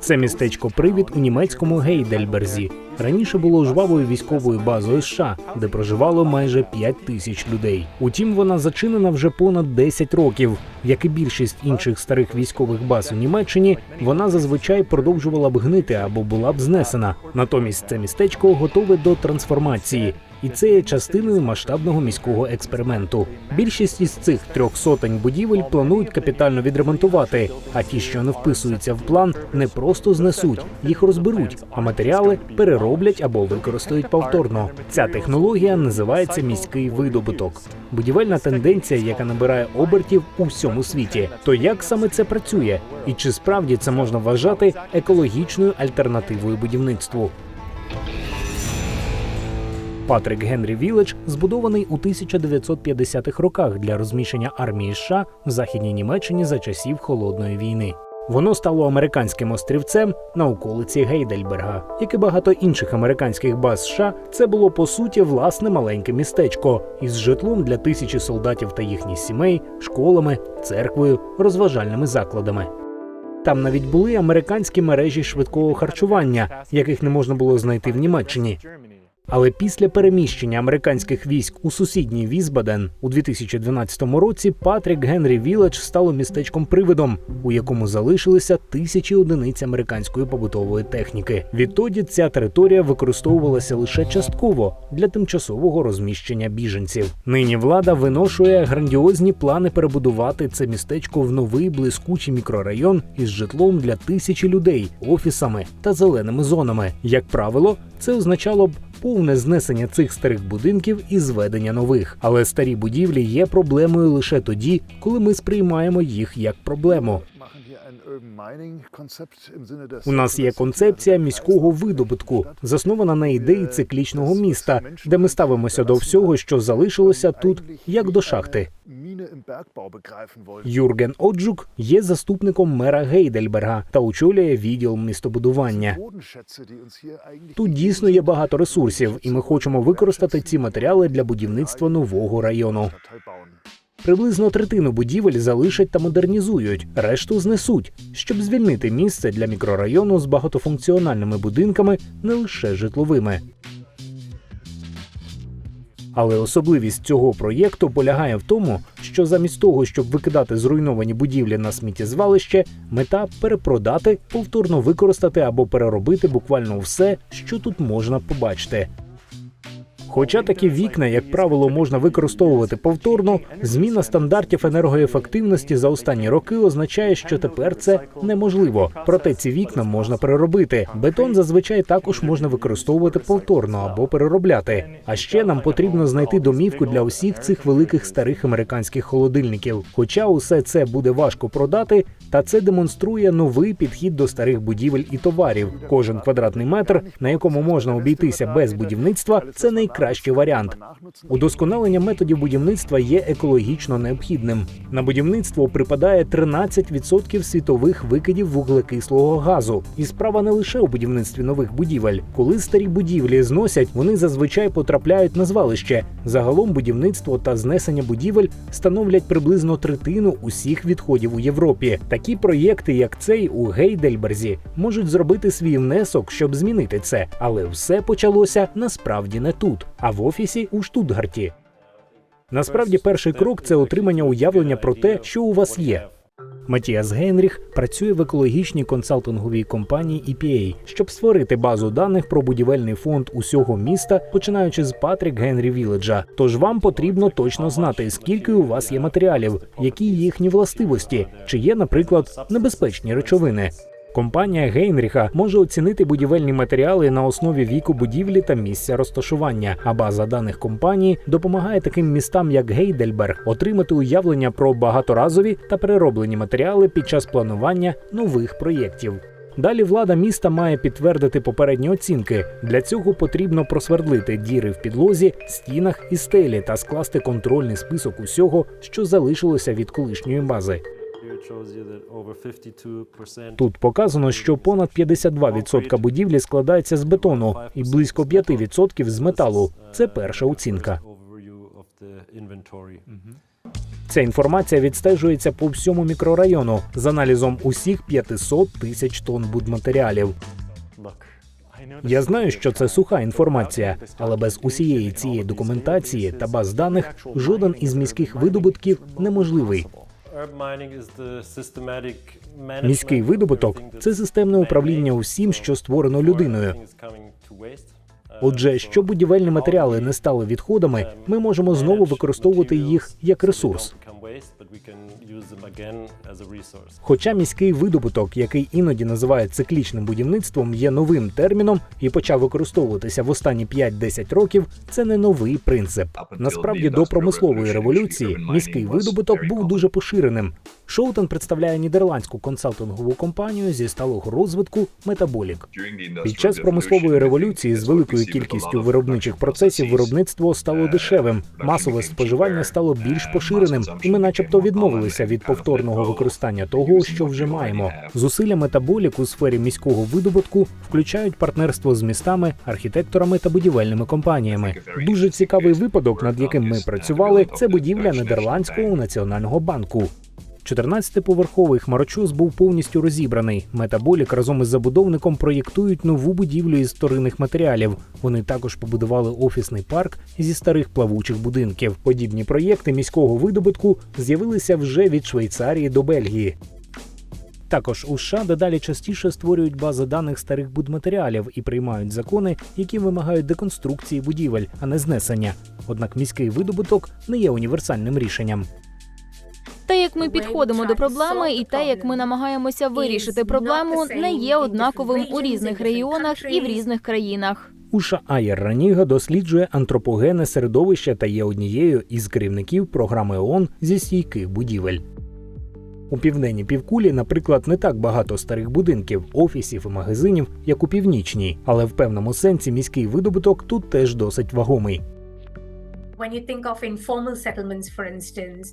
Це містечко Привід у німецькому Гейдельберзі. Раніше було жвавою військовою базою США, де проживало майже 5 тисяч людей. Утім, вона зачинена вже понад 10 років. Як і більшість інших старих військових баз у Німеччині, вона зазвичай продовжувала б гнити або була б знесена. Натомість це містечко готове до трансформації. І це є частиною масштабного міського експерименту. Більшість із цих трьох сотень будівель планують капітально відремонтувати. А ті, що не вписуються в план, не просто знесуть, їх розберуть, а матеріали перероблять або використають повторно. Ця технологія називається міський видобуток. Будівельна тенденція, яка набирає обертів у всьому світі. То як саме це працює, і чи справді це можна вважати екологічною альтернативою будівництву? Патрик Генрі Вілледж збудований у 1950-х роках для розміщення армії США в західній Німеччині за часів холодної війни. Воно стало американським острівцем на околиці Гейдельберга. Як і багато інших американських баз США, це було по суті власне маленьке містечко із житлом для тисячі солдатів та їхніх сімей, школами, церквою, розважальними закладами. Там навіть були американські мережі швидкого харчування, яких не можна було знайти в Німеччині. Але після переміщення американських військ у сусідній Візбаден у 2012 році Патрік Генрі Віледж стало містечком привидом, у якому залишилися тисячі одиниць американської побутової техніки. Відтоді ця територія використовувалася лише частково для тимчасового розміщення біженців. Нині влада виношує грандіозні плани перебудувати це містечко в новий блискучий мікрорайон із житлом для тисячі людей, офісами та зеленими зонами. Як правило, це означало б повне знесення цих старих будинків і зведення нових. Але старі будівлі є проблемою лише тоді, коли ми сприймаємо їх як проблему. У нас є концепція міського видобутку, заснована на ідеї циклічного міста, де ми ставимося до всього, що залишилося тут, як до шахти. Юрген Оджук є заступником мера Гейдельберга та очолює відділ містобудування. Тут дійсно є багато ресурсів, і ми хочемо використати ці матеріали для будівництва нового району. Приблизно третину будівель залишать та модернізують, решту знесуть, щоб звільнити місце для мікрорайону з багатофункціональними будинками, не лише житловими. Але особливість цього проєкту полягає в тому, що замість того, щоб викидати зруйновані будівлі на сміттєзвалище, мета перепродати, повторно використати або переробити буквально все, що тут можна побачити. Хоча такі вікна, як правило, можна використовувати повторно, зміна стандартів енергоефективності за останні роки означає, що тепер це неможливо. Проте ці вікна можна переробити. Бетон зазвичай також можна використовувати повторно або переробляти. А ще нам потрібно знайти домівку для усіх цих великих старих американських холодильників. Хоча усе це буде важко продати, та це демонструє новий підхід до старих будівель і товарів. Кожен квадратний метр, на якому можна обійтися без будівництва, це найкращий варіант. Удосконалення методів будівництва є екологічно необхідним. На будівництво припадає 13% світових викидів вуглекислого газу. І справа не лише у будівництві нових будівель. Коли старі будівлі зносять, вони зазвичай потрапляють на звалище. Загалом будівництво та знесення будівель становлять приблизно третину усіх відходів у Європі. Такі проєкти, як цей у Гейдельберзі, можуть зробити свій внесок, щоб змінити це, але все почалося насправді не тут, а в офісі у Штутгарті. Насправді, перший крок це отримання уявлення про те, що у вас є. Матіас Гейнріх працює в екологічній консалтинговій компанії EPA, щоб створити базу даних про будівельний фонд усього міста, починаючи з Патрік Генрі Віледжа. Тож вам потрібно точно знати, скільки у вас є матеріалів, які їхні властивості, чи є, наприклад, небезпечні речовини. Компанія Гейнріха може оцінити будівельні матеріали на основі віку будівлі та місця розташування. А база даних компанії допомагає таким містам, як Гейдельберг, отримати уявлення про багаторазові та перероблені матеріали під час планування нових проєктів. Далі влада міста має підтвердити попередні оцінки. Для цього потрібно просвердлити діри в підлозі, стінах і стелі та скласти контрольний список усього, що залишилося від колишньої бази. Тут показано, що понад 52% будівлі складається з бетону і близько 5% з металу. Це перша оцінка. Ця інформація відстежується по всьому мікрорайону з аналізом усіх 500 тисяч тонн будматеріалів. Я знаю, що це суха інформація, але без усієї цієї документації та баз даних жоден із міських видобутків неможливий. Міський видобуток це системне управління усім, що створено людиною. Отже, щоб будівельні матеріали не стали відходами, ми можемо знову використовувати їх як ресурс. Хоча міський видобуток, який іноді називають циклічним будівництвом, є новим терміном і почав використовуватися в останні 5-10 років, це не новий принцип. Насправді, до промислової революції міський видобуток був дуже поширеним. Шоутен представляє нідерландську консалтингову компанію зі сталого розвитку Метаболік. Під час промислової революції з великою кількістю виробничих процесів виробництво стало дешевим, масове споживання стало більш поширеним, і ми, начебто, відмовилися від повторного використання того, що вже маємо. Зусилля метаболік у сфері міського видобутку включають партнерство з містами, архітекторами та будівельними компаніями. Дуже цікавий випадок, над яким ми працювали, це будівля Нідерландського національного банку. 14-поверховий хмарочос був повністю розібраний. Метаболік разом із забудовником проєктують нову будівлю із вторинних матеріалів. Вони також побудували офісний парк зі старих плавучих будинків. Подібні проєкти міського видобутку з'явилися вже від Швейцарії до Бельгії. Також у США дедалі частіше створюють бази даних старих будматеріалів і приймають закони, які вимагають деконструкції будівель, а не знесення. Однак міський видобуток не є універсальним рішенням. Те, як ми підходимо до проблеми, і те, як ми намагаємося вирішити проблему, не є однаковим у різних регіонах і в різних країнах. Уша Аєр Раніга досліджує антропогенне середовище та є однією із керівників програми ООН зі стійких будівель. У південній півкулі, наприклад, не так багато старих будинків, офісів і магазинів, як у північній, але в певному сенсі міський видобуток тут теж досить вагомий.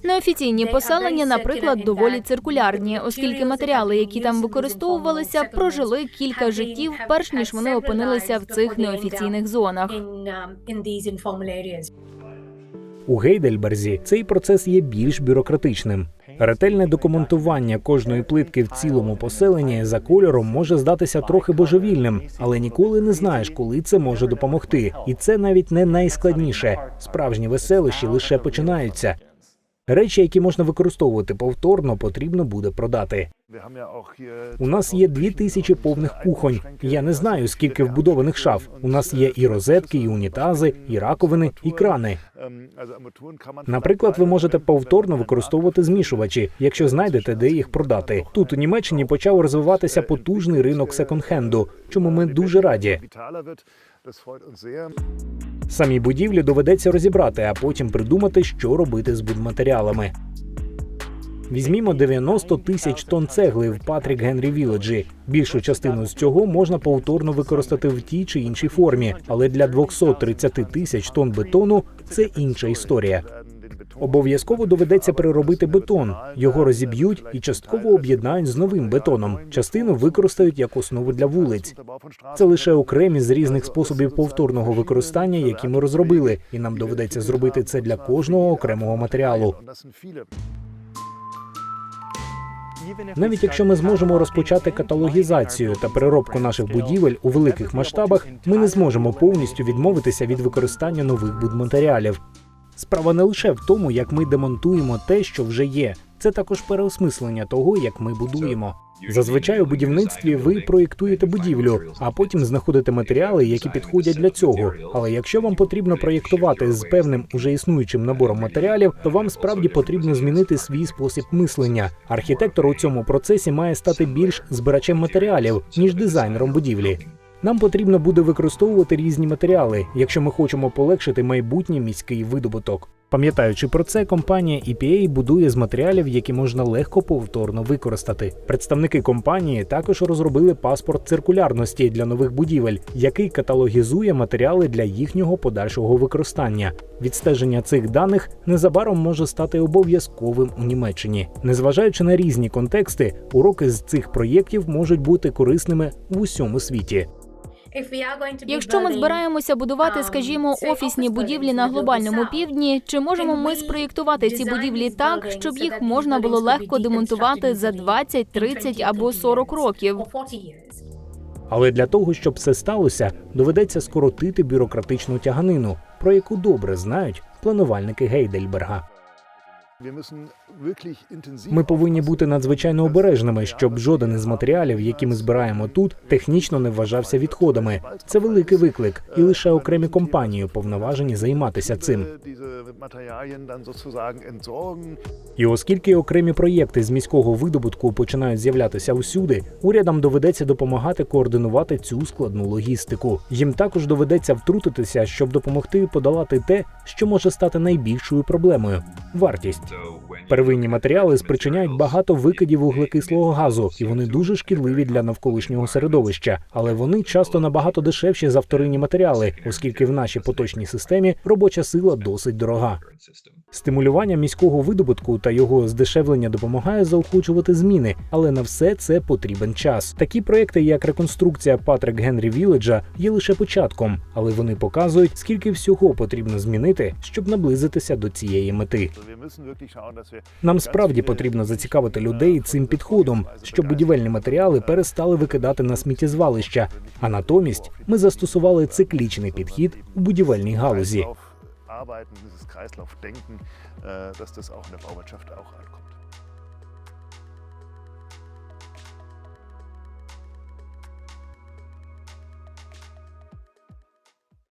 Неофіційні поселення, наприклад, доволі циркулярні, оскільки матеріали, які там використовувалися, прожили кілька життів, перш ніж вони опинилися в цих неофіційних зонах. in um, in these informal areas. У Гейдельберзі цей процес є більш бюрократичним. Ретельне документування кожної плитки в цілому поселенні за кольором може здатися трохи божевільним, але ніколи не знаєш, коли це може допомогти. І це навіть не найскладніше. Справжні веселищі лише починаються. Речі, які можна використовувати повторно, потрібно буде продати. У нас є дві тисячі повних кухонь. Я не знаю, скільки вбудованих шаф. У нас є і розетки, і унітази, і раковини, і крани. Наприклад, ви можете повторно використовувати змішувачі, якщо знайдете, де їх продати. Тут у Німеччині почав розвиватися потужний ринок секонд-хенду, чому ми дуже раді. Самі будівлі доведеться розібрати, а потім придумати, що робити з будматеріалами. Візьмімо 90 тисяч тонн цегли в Патрік Генрі Віледжі. Більшу частину з цього можна повторно використати в тій чи іншій формі, але для 230 тисяч тонн бетону це інша історія. Обов'язково доведеться переробити бетон. Його розіб'ють і частково об'єднають з новим бетоном. Частину використають як основу для вулиць. Це лише окремі з різних способів повторного використання, які ми розробили, і нам доведеться зробити це для кожного окремого матеріалу. Навіть якщо ми зможемо розпочати каталогізацію та переробку наших будівель у великих масштабах, ми не зможемо повністю відмовитися від використання нових будматеріалів. Справа не лише в тому, як ми демонтуємо те, що вже є. Це також переосмислення того, як ми будуємо. Зазвичай у будівництві ви проєктуєте будівлю, а потім знаходите матеріали, які підходять для цього. Але якщо вам потрібно проєктувати з певним уже існуючим набором матеріалів, то вам справді потрібно змінити свій спосіб мислення. Архітектор у цьому процесі має стати більш збирачем матеріалів ніж дизайнером будівлі. Нам потрібно буде використовувати різні матеріали, якщо ми хочемо полегшити майбутній міський видобуток. Пам'ятаючи про це, компанія EPA будує з матеріалів, які можна легко повторно використати. Представники компанії також розробили паспорт циркулярності для нових будівель, який каталогізує матеріали для їхнього подальшого використання. Відстеження цих даних незабаром може стати обов'язковим у Німеччині. Незважаючи на різні контексти, уроки з цих проєктів можуть бути корисними в усьому світі. Якщо ми збираємося будувати, um, скажімо, офісні будівлі на глобальному півдні, чи можемо ми спроєктувати ці будівлі так, щоб їх можна було легко демонтувати за easily 20, 30 або 30 40 років? or 40 years? Але для того, щоб це сталося, доведеться скоротити бюрократичну тяганину, про яку добре знають планувальники Гейдельберга. Ми повинні бути надзвичайно обережними, щоб жоден із матеріалів, які ми збираємо тут, технічно не вважався відходами. Це великий виклик, і лише окремі компанії повноважені займатися цим. І оскільки окремі проєкти з міського видобутку починають з'являтися усюди, урядам доведеться допомагати координувати цю складну логістику. Їм також доведеться втрутитися, щоб допомогти подолати те, що може стати найбільшою проблемою вартість. Первинні матеріали спричиняють багато викидів вуглекислого газу, і вони дуже шкідливі для навколишнього середовища, але вони часто набагато дешевші за вторинні матеріали, оскільки в нашій поточній системі робоча сила досить дорога. Стимулювання міського видобутку та його здешевлення допомагає заохочувати зміни, але на все це потрібен час. Такі проекти, як реконструкція Патрик Генрі Віледжа, є лише початком, але вони показують, скільки всього потрібно змінити, щоб наблизитися до цієї мети. Нам справді потрібно зацікавити людей цим підходом, щоб будівельні матеріали перестали викидати на сміттєзвалища. А натомість ми застосували циклічний підхід у будівельній галузі. Arbeiten, dieses Kreislaufdenken, äh, dass das auch in der Bauwirtschaft auch ankommt.